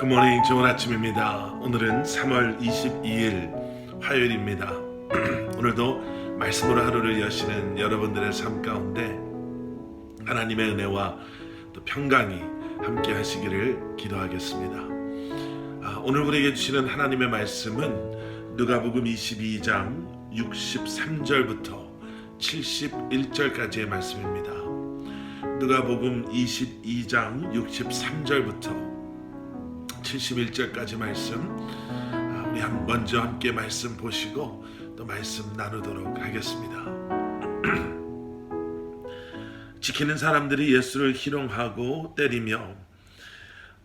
굿모닝 좋은 아침입니다. 오늘은 3월 22일 화요일입니다. 오늘도 말씀으로 하루를 여시는 여러분들의 삶 가운데 하나님의 은혜와 또 평강이 함께 하시기를 기도하겠습니다. 아, 오늘 우리에게 주시는 하나님의 말씀은 누가복음 22장 63절부터 71절까지의 말씀입니다. 누가복음 22장 63절부터 71절까지 말씀 아, 우리 한- 먼저 함께 말씀 보시고 또 말씀 나누도록 하겠습니다. 지키는 사람들이 예수를 희롱하고 때리며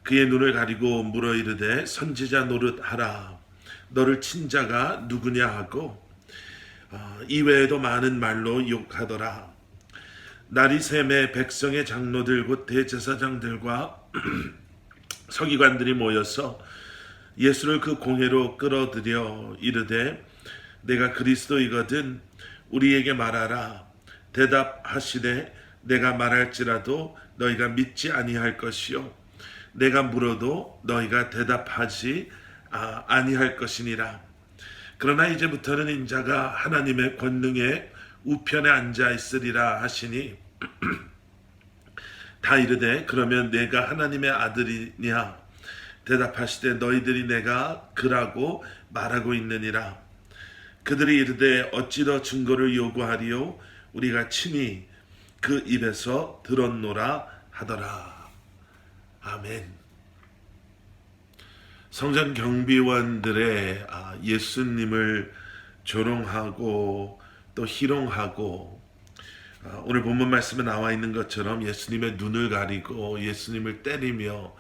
그의 눈을 가리고 물어 이르되 선지자 노릇하라 너를 친 자가 누구냐 하고 어, 이외에도 많은 말로 욕하더라 나리샘의 백성의 장로들 곧 대제사장들과 서기관들이 모여서 예수를 그 공회로 끌어들여 이르되 내가 그리스도이거든 우리에게 말하라. 대답하시되 내가 말할지라도 너희가 믿지 아니할 것이요. 내가 물어도 너희가 대답하지 아, 아니할 것이니라. 그러나 이제부터는 인자가 하나님의 권능의 우편에 앉아 있으리라 하시니 다 이르되 그러면 내가 하나님의 아들이냐 대답하시되 너희들이 내가 그라고 말하고 있느니라. 그들이 이르되 어찌 더 증거를 요구하리요? 우리가 친히 그 입에서 들었노라 하더라. 아멘. 성전 경비원들의 아, 예수님을 조롱하고 또 희롱하고 아, 오늘 본문 말씀에 나와 있는 것처럼 예수님의 눈을 가리고 예수님을 때리며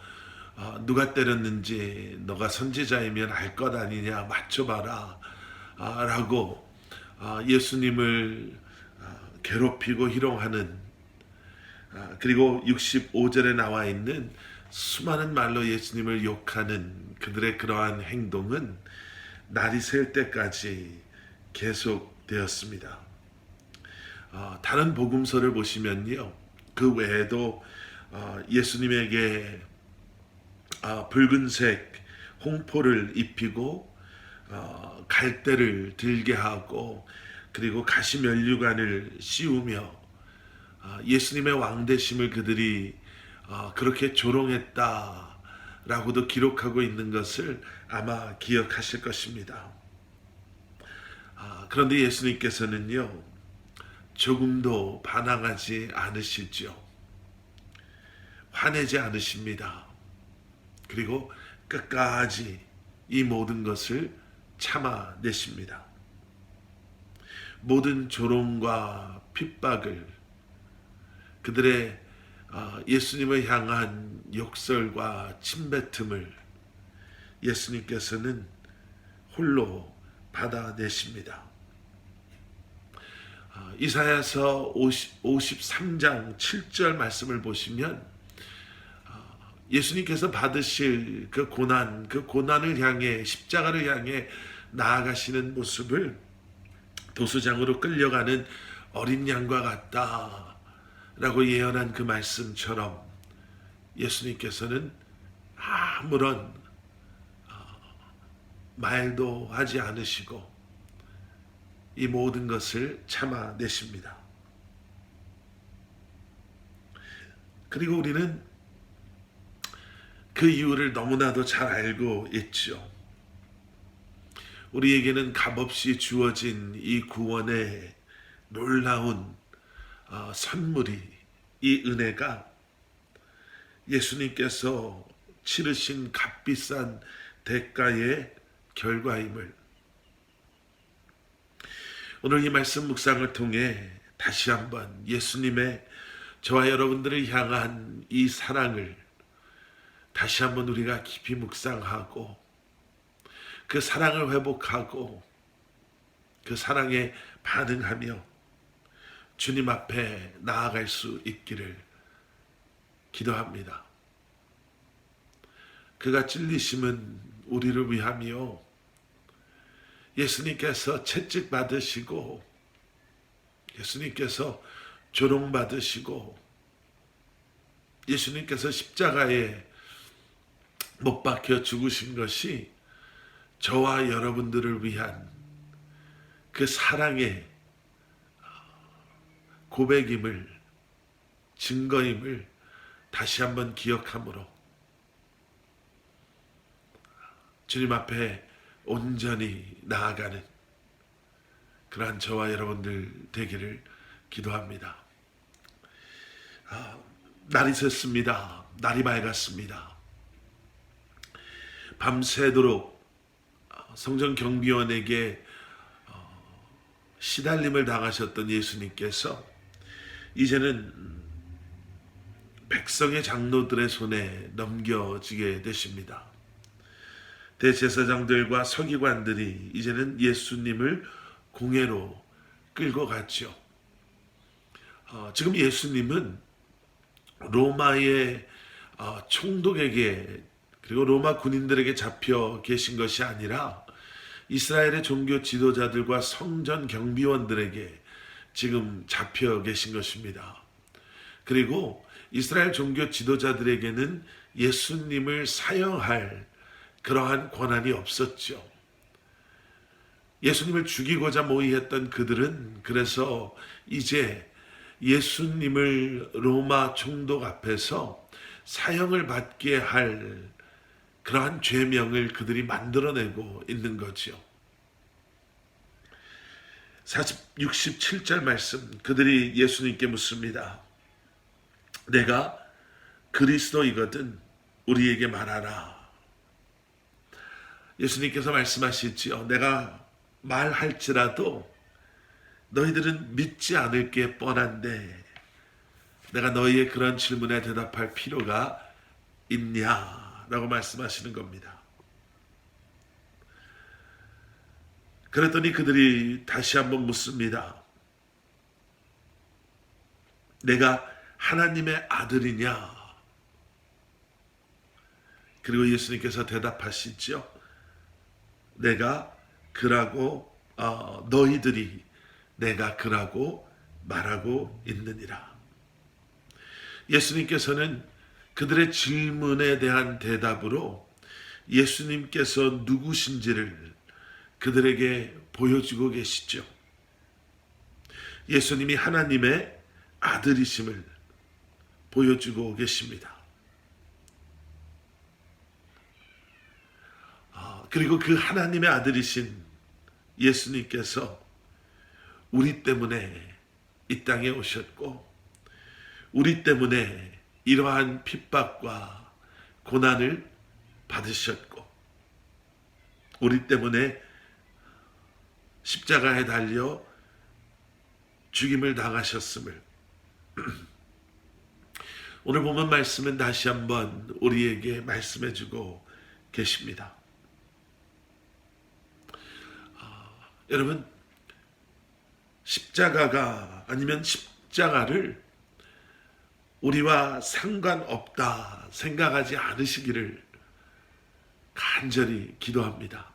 아, 누가 때렸는지 너가 선지자이면 알 것 아니냐 맞춰봐라 아, 라고 아, 예수님을 아, 괴롭히고 희롱하는 아, 그리고 65절에 나와 있는 수많은 말로 예수님을 욕하는 그들의 그러한 행동은 날이 셀 때까지 계속되었습니다. 어, 다른 복음서를 보시면요, 그 외에도 어, 예수님에게 어, 붉은색 홍포를 입히고 어, 갈대를 들게 하고 그리고 가시 면류관을 씌우며 어, 예수님의 왕대심을 그들이 어, 그렇게 조롱했다라고도 기록하고 있는 것을 아마 기억하실 것입니다. 아, 그런데 예수님께서는요, 조금도 반항하지 않으시죠. 화내지 않으십니다. 그리고 끝까지 이 모든 것을 참아내십니다. 모든 조롱과 핍박을 그들의 아, 예수님을 향한 욕설과 침뱉음을 예수님께서는 홀로 받아내십니다. 아, 이사야서 50, 53장 7절 말씀을 보시면 아, 예수님께서 받으실 그 고난, 그 고난을 향해 십자가를 향해 나아가시는 모습을 도수장으로 끌려가는 어린 양과 같다 라고 예언한 그 말씀처럼 예수님께서는 아무런 어, 말도 하지 않으시고 이 모든 것을 참아내십니다. 그리고 우리는 그 이유를 너무나도 잘 알고 있죠. 우리에게는 값없이 주어진 이 구원의 놀라운 어, 선물이 이 은혜가 예수님께서 치르신 값비싼 대가의 결과임을 오늘 이 말씀 묵상을 통해 다시 한번 예수님의 저와 여러분들을 향한 이 사랑을 다시 한번 우리가 깊이 묵상하고 그 사랑을 회복하고 그 사랑에 반응하며 주님 앞에 나아갈 수 있기를 기도합니다. 그가 찔리심은 우리를 위함이요. 예수님께서 채찍 받으시고 예수님께서 조롱 받으시고 예수님께서 십자가에 못 박혀 죽으신 것이 저와 여러분들을 위한 그 사랑의 고백임을 증거임을 다시 한번 기억함으로 주님 앞에 온전히 나아가는 그러한 저와 여러분들 되기를 기도합니다. 아, 날이 샜습니다. 날이 맑았습니다. 밤새도록 성전 경비원에게 어, 시달림을 당하셨던 예수님께서 이제는 백성의 장로들의 손에 넘겨지게 되십니다. 대제사장들과 서기관들이 이제는 예수님을 공회로 끌고 갔죠. 어, 지금 예수님은 로마의 어, 총독에게 그리고 로마 군인들에게 잡혀 계신 것이 아니라 이스라엘의 종교 지도자들과 성전 경비원들에게 지금 잡혀 계신 것입니다. 그리고 이스라엘 종교 지도자들에게는 예수님을 사형할 그러한 권한이 없었죠. 예수님을 죽이고자 모의했던 그들은 그래서 이제 예수님을 로마 총독 앞에서 사형을 받게 할 그러한 죄명을 그들이 만들어내고 있는 거지요. 40, 67절 말씀 그들이 예수님께 묻습니다. 내가 그리스도이거든 우리에게 말하라. 예수님께서 말씀하시지요. 내가 말할지라도 너희들은 믿지 않을 게 뻔한데 내가 너희의 그런 질문에 대답할 필요가 있냐 라고 말씀하시는 겁니다. 그랬더니 그들이 다시 한번 묻습니다. 내가 하나님의 아들이냐? 그리고 예수님께서 대답하시죠. 내가 그라고 어, 너희들이 내가 그라고 말하고 있느니라. 예수님께서는 그들의 질문에 대한 대답으로 예수님께서 누구신지를 그들에게 보여주고 계시죠. 예수님이 하나님의 아들이심을 보여주고 계십니다. 그리고 그 하나님의 아들이신 예수님께서 우리 때문에 이 땅에 오셨고, 우리 때문에 이러한 핍박과 고난을 받으셨고, 우리 때문에 십자가에 달려 죽임을 당하셨음을 오늘 보면 말씀은 다시 한번 우리에게 말씀해 주고 계십니다. 여러분 십자가가 아니면 십자가를 우리와 상관없다 생각하지 않으시기를 간절히 기도합니다.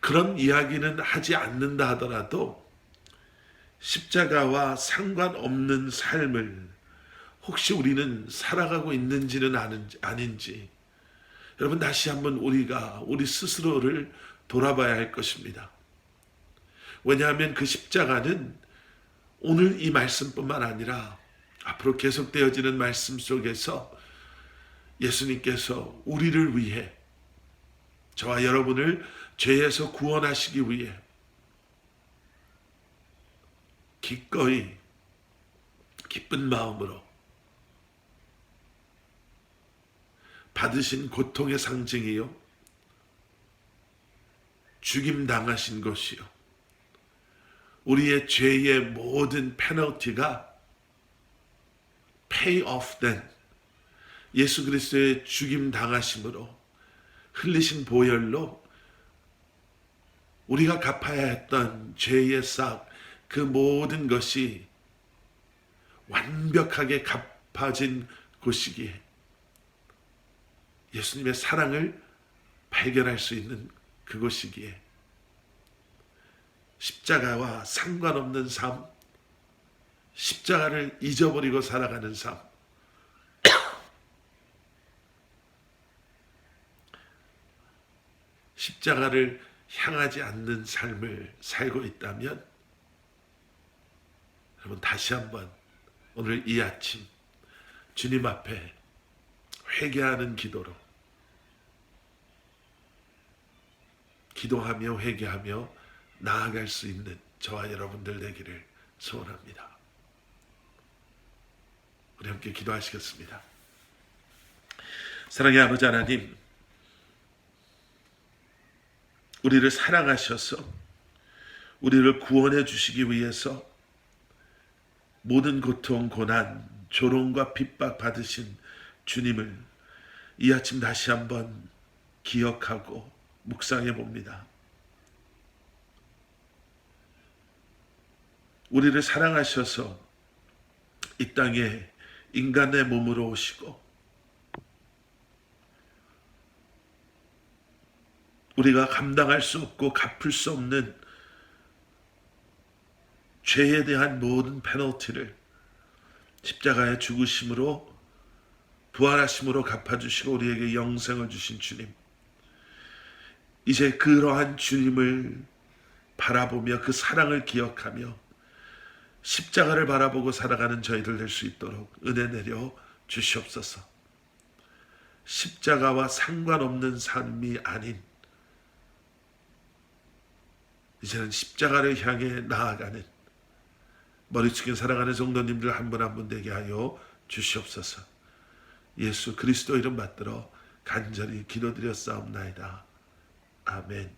그런 이야기는 하지 않는다 하더라도 십자가와 상관없는 삶을 혹시 우리는 살아가고 있는지는 아닌지 여러분 다시 한번 우리가 우리 스스로를 돌아봐야 할 것입니다. 왜냐하면 그 십자가는 오늘 이 말씀뿐만 아니라 앞으로 계속되어지는 말씀 속에서 예수님께서 우리를 위해 저와 여러분을 죄에서 구원하시기 위해 기꺼이 기쁜 마음으로 받으신 고통의 상징이요 죽임 당하신 것이요. 우리의 죄의 모든 페널티가 pay off 된 예수 그리스도의 죽임 당하심으로 흘리신 보혈로 우리가 갚아야 했던 죄의 싹 그 모든 것이 완벽하게 갚아진 곳이기에 예수님의 사랑을 발견할 수 있는 그것이기에 십자가와 상관없는 삶, 십자가를 잊어버리고 살아가는 삶, 십자가를 향하지 않는 삶을 살고 있다면, 여러분 다시 한번 오늘 이 아침 주님 앞에 회개하는 기도로 기도하며 회개하며 나아갈 수 있는 저와 여러분들 되기를 소원합니다. 우리 함께 기도하시겠습니다. 사랑의 아버지 하나님, 우리를 사랑하셔서 우리를 구원해 주시기 위해서 모든 고통, 고난, 조롱과 핍박 받으신 주님을 이 아침 다시 한번 기억하고 묵상해 봅니다. 우리를 사랑하셔서 이 땅에 인간의 몸으로 오시고 우리가 감당할 수 없고 갚을 수 없는 죄에 대한 모든 페널티를 십자가의 죽으심으로 부활하심으로 갚아주시고 우리에게 영생을 주신 주님. 이제 그러한 주님을 바라보며 그 사랑을 기억하며 십자가를 바라보고 살아가는 저희들 될 수 있도록 은혜 내려 주시옵소서. 십자가와 상관없는 삶이 아닌 이제는 십자가를 향해 나아가는 머리 숙인 사랑하는 성도님들 한 분 한 분 되게 하여 주시옵소서. 예수 그리스도 이름 받들어 간절히 기도드렸사옵나이다. 아멘.